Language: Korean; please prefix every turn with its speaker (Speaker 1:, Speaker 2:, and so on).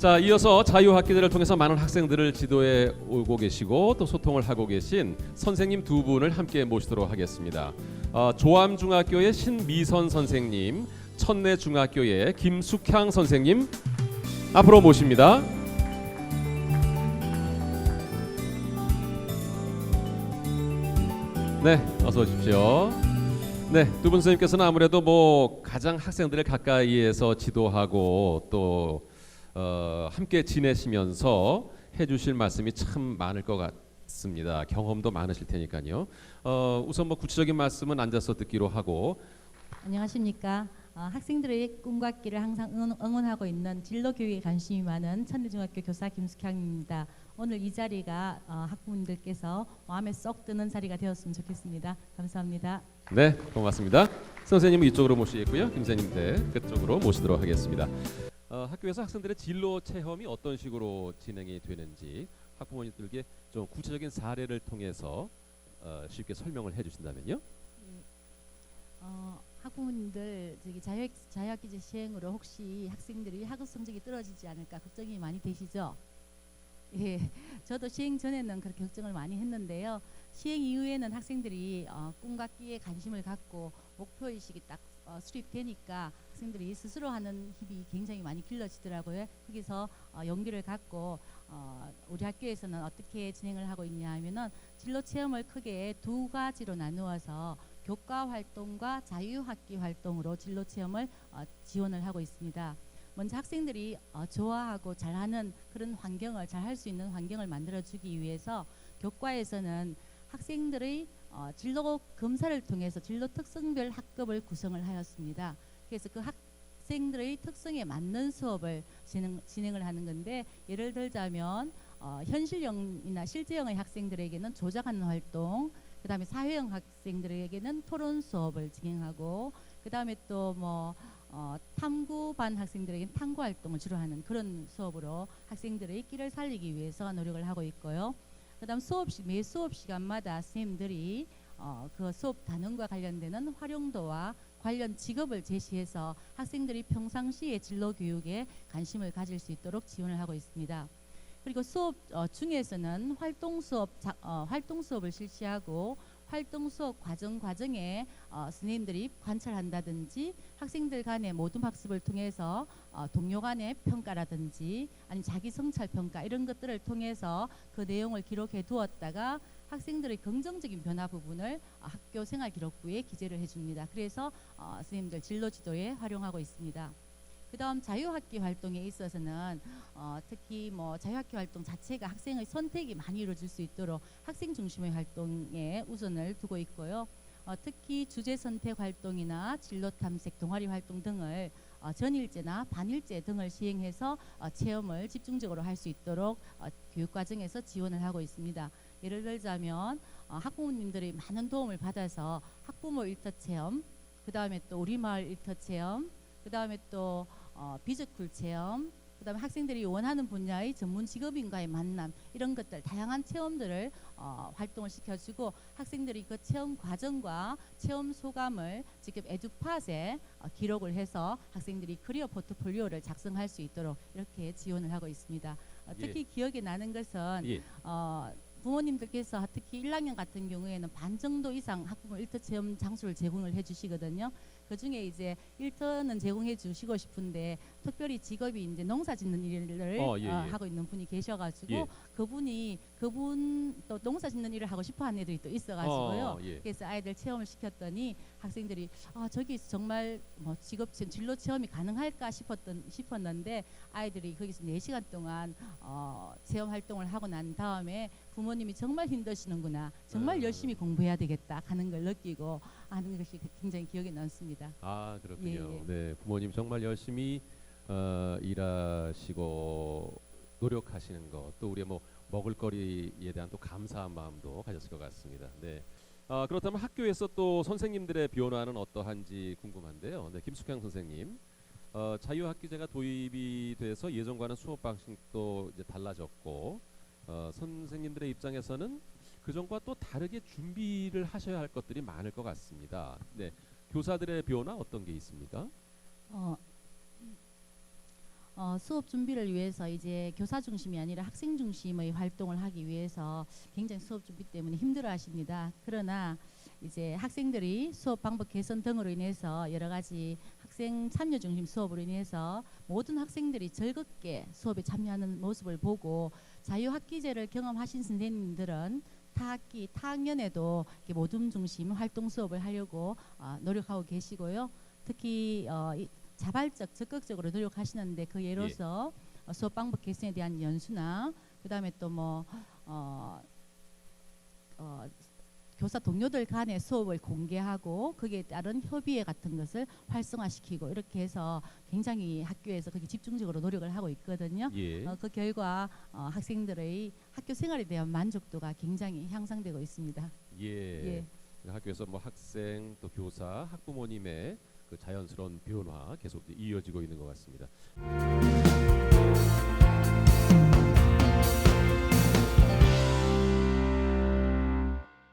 Speaker 1: 자, 이어서 자유학기제를 통해서 많은 학생들을 지도해 오고 계시고 또 소통을 하고 계신 선생님 두 분을 함께 모시도록 하겠습니다. 어, 조암중학교의 신미선 선생님, 천내중학교의 김숙향 선생님 앞으로 모십니다. 네, 어서 오십시오. 네, 두 분 선생님께서는 아무래도 뭐 가장 학생들을 가까이에서 지도하고 또 어, 함께 지내시면서 해주실 말씀이 참 많을 것 같습니다. 경험도 많으실 테니까요. 어, 우선 뭐 구체적인 말씀은 앉아서 듣기로 하고
Speaker 2: 안녕하십니까. 어, 학생들의 꿈과 끼를 항상 응원, 응원하고 있는 진로 교육에 관심이 많은 천대중학교 교사 김숙향입니다. 오늘 이 자리가 어, 학부모님들께서 마음에 쏙 드는 자리가 되었으면 좋겠습니다. 감사합니다.
Speaker 1: 네, 고맙습니다. 선생님은 이쪽으로 모시겠고요. 김 선생님 네, 그쪽으로 모시도록 하겠습니다. 어, 학교에서 학생들의 진로 체험이 어떤 식으로 진행이 되는지 학부모님들께 좀 구체적인 사례를 통해서 어, 쉽게 설명을 해주신다면요.
Speaker 2: 어, 학부모님들 저기 자유학, 자유학기제 시행으로 혹시 학생들이 학업 성적이 떨어지지 않을까 걱정이 많이 되시죠? 예, 저도 시행 전에는 그렇게 걱정을 많이 했는데요. 시행 이후에는 학생들이 어, 꿈과 끼에 관심을 갖고 목표 의식이 딱 어, 수립되니까 학생들이 스스로 하는 힘이 굉장히 많이 길러지더라고요. 거기서 어, 용기를 갖고 어, 우리 학교에서는 어떻게 진행을 하고 있냐 하면은 진로 체험을 크게 두 가지로 나누어서 교과 활동과 자유학기 활동으로 진로 체험을 어, 지원을 하고 있습니다. 먼저 학생들이 어, 좋아하고 잘하는 그런 환경을 잘 할 수 있는 환경을 만들어 주기 위해서 교과에서는 학생들의 어, 진로 검사를 통해서 진로 특성별 학급을 구성을 하였습니다. 그래서 그 학생들의 특성에 맞는 수업을 진행, 진행을 하는 건데 예를 들자면 어, 현실형이나 실제형의 학생들에게는 조작하는 활동, 그 다음에 사회형 학생들에게는 토론 수업을 진행하고 그 다음에 또 뭐 어, 탐구반 학생들에게는 탐구 활동을 주로 하는 그런 수업으로 학생들의 끼를 살리기 위해서 노력을 하고 있고요. 그다음 수업 시, 매 수업 시간마다 선생님들이 어, 그 수업 단원과 관련되는 활용도와 관련 직업을 제시해서 학생들이 평상시에 진로 교육에 관심을 가질 수 있도록 지원을 하고 있습니다. 그리고 수업 어, 중에서는 활동 수업 자, 어, 활동 수업을 실시하고 활동 수업 과정 과정에 어, 선생님들이 관찰한다든지 학생들 간의 모둠 학습을 통해서 어, 동료 간의 평가라든지 아니면 자기 성찰 평가 이런 것들을 통해서 그 내용을 기록해 두었다가 학생들의 긍정적인 변화 부분을 어, 학교 생활 기록부에 기재를 해줍니다. 그래서 어, 선생님들 진로 지도에 활용하고 있습니다. 그다음 자유학기 활동에 있어서는 어, 특히 뭐 자유학기 활동 자체가 학생의 선택이 많이 이루어질 수 있도록 학생 중심의 활동에 우선을 두고 있고요. 어, 특히 주제 선택 활동이나 진로 탐색, 동아리 활동 등을 어, 전일제나 반일제 등을 시행해서 어, 체험을 집중적으로 할 수 있도록 어, 교육 과정에서 지원을 하고 있습니다. 예를 들자면 어, 학부모님들의 많은 도움을 받아서 학부모 일터 체험, 그 다음에 또 우리마을 일터 체험, 그 다음에 또 어, 비즈쿨 체험, 그다음에 학생들이 원하는 분야의 전문 직업인과의 만남 이런 것들 다양한 체험들을 어, 활동을 시켜주고 학생들이 그 체험 과정과 체험 소감을 직접 에듀팟에 어, 기록을 해서 학생들이 커리어 포트폴리오를 작성할 수 있도록 이렇게 지원을 하고 있습니다. 어, 특히 기억에 나는 것은
Speaker 1: 예.
Speaker 2: 어, 부모님들께서 특히 1학년 같은 경우에는 반 정도 이상 학부모 일터 체험 장소를 제공을 해주시거든요. 그 중에 이제 일터는 제공해 주시고 싶은데 특별히 직업이 이제 농사 짓는 일을
Speaker 1: 어, 예, 예.
Speaker 2: 어, 하고 있는 분이 계셔가지고
Speaker 1: 예.
Speaker 2: 그분이 그분 또 농사 짓는 일을 하고 싶어 하는 애들이 또 있어가지고요.
Speaker 1: 어, 예.
Speaker 2: 그래서 아이들 체험을 시켰더니 학생들이 아 저기 정말 뭐 직업 체험, 진로 체험이 가능할까 싶었던 싶었는데 아이들이 거기서 4시간 동안 어, 체험 활동을 하고 난 다음에 부모님이 정말 힘드시는구나 정말
Speaker 1: 아.
Speaker 2: 열심히 공부해야 되겠다 하는 걸 느끼고 하는 것이 굉장히 기억에 남습니다.
Speaker 1: 아 그렇군요.
Speaker 2: 예, 예.
Speaker 1: 네, 부모님 정말 열심히 어, 일하시고 노력하시는 것, 또 우리의 뭐 먹을거리에 대한 또 감사한 마음도 가졌을 것 같습니다. 네. 아, 그렇다면 학교에서 또 선생님들의 변화는 어떠한지 궁금한데요. 네, 김숙향 선생님. 어, 자유학기제가 도입이 돼서 예전과는 수업 방식도 이제 달라졌고 어, 선생님들의 입장에서는 그전과 또 다르게 준비를 하셔야 할 것들이 많을 것 같습니다. 네, 교사들의 변화 어떤 게 있습니까?
Speaker 2: 어, 어, 수업 준비를 위해서 이제 교사 중심이 아니라 학생 중심의 활동을 하기 위해서 굉장히 수업 준비 때문에 힘들어 하십니다. 그러나 이제 학생들이 수업 방법 개선 등으로 인해서 여러 가지 학생 참여 중심 수업으로 인해서 모든 학생들이 즐겁게 수업에 참여하는 모습을 보고 자유학기제를 경험하신 선생님들은 타학기, 타학년에도 이렇게 모둠 중심 활동 수업을 하려고 어, 노력하고 계시고요. 특히 어, 이 자발적, 적극적으로 노력하시는데 그 예로서 어, 수업 방법 개선에 대한 연수나 그다음에 또뭐 어, 어, 교사 동료들 간의 수업을 공개하고 거기에 따른 협의회 같은 것을 활성화시키고 이렇게 해서 굉장히 학교에서 그게 집중적으로 노력을 하고 있거든요.
Speaker 1: 예.
Speaker 2: 어, 그 결과 어, 학생들의 학교 생활에 대한 만족도가 굉장히 향상되고 있습니다.
Speaker 1: 예.
Speaker 2: 예.
Speaker 1: 학교에서 뭐 학생 또 교사, 학부모님의 그 자연스러운 변화 계속 이어지고 있는 것 같습니다.